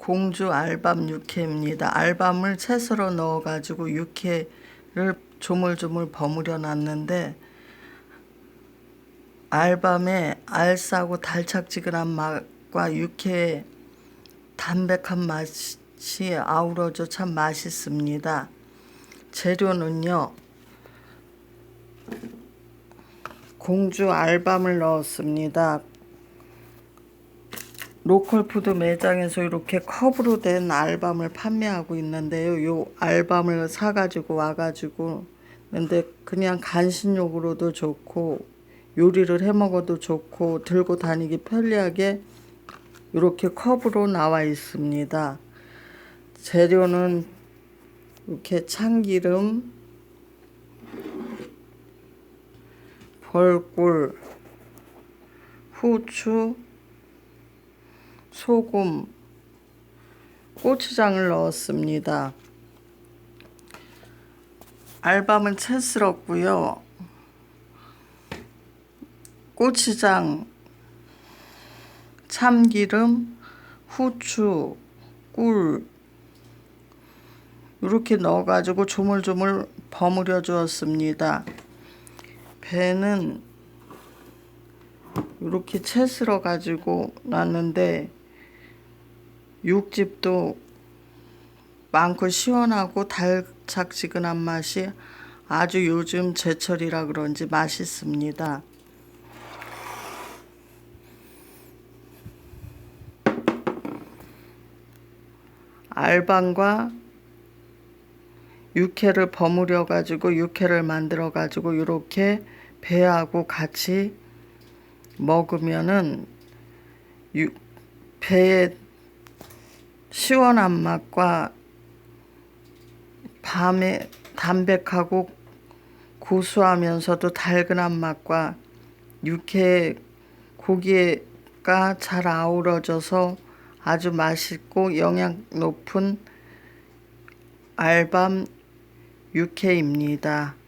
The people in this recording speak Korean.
공주 알밤 육회입니다. 알밤을 채썰어 넣어가지고 육회를 조물조물 버무려 놨는데 알밤의 알싸고 달짝지근한 맛과 육회의 담백한 맛이 아우러져 참 맛있습니다. 재료는요. 공주 알밤을 넣었습니다. 로컬푸드 매장에서 이렇게 컵으로 된 알밤을 판매하고 있는데요. 요 알밤을 사가지고 와가지고 근데 그냥 간식용으로도 좋고 요리를 해 먹어도 좋고 들고 다니기 편리하게 이렇게 컵으로 나와 있습니다. 재료는 이렇게 참기름, 벌꿀, 후추, 소금, 고추장을 넣었습니다. 알밤은 채 썰었고요. 고추장, 참기름, 후추, 꿀 이렇게 넣어가지고 조물조물 버무려 주었습니다. 배는 이렇게 채 썰어 가지고 놨는데 육즙도 많고 시원하고 달짝지근한 맛이 아주 요즘 제철이라 그런지 맛있습니다. 알밤과 육회를 버무려 가지고 육회를 만들어 가지고 이렇게 배하고 같이 먹으면은 유, 배의 시원한 맛과 밤에 담백하고 고소하면서도 달근한 맛과 육회 고기가 잘 아우러져서 아주 맛있고 영양 높은 알밤 육회입니다.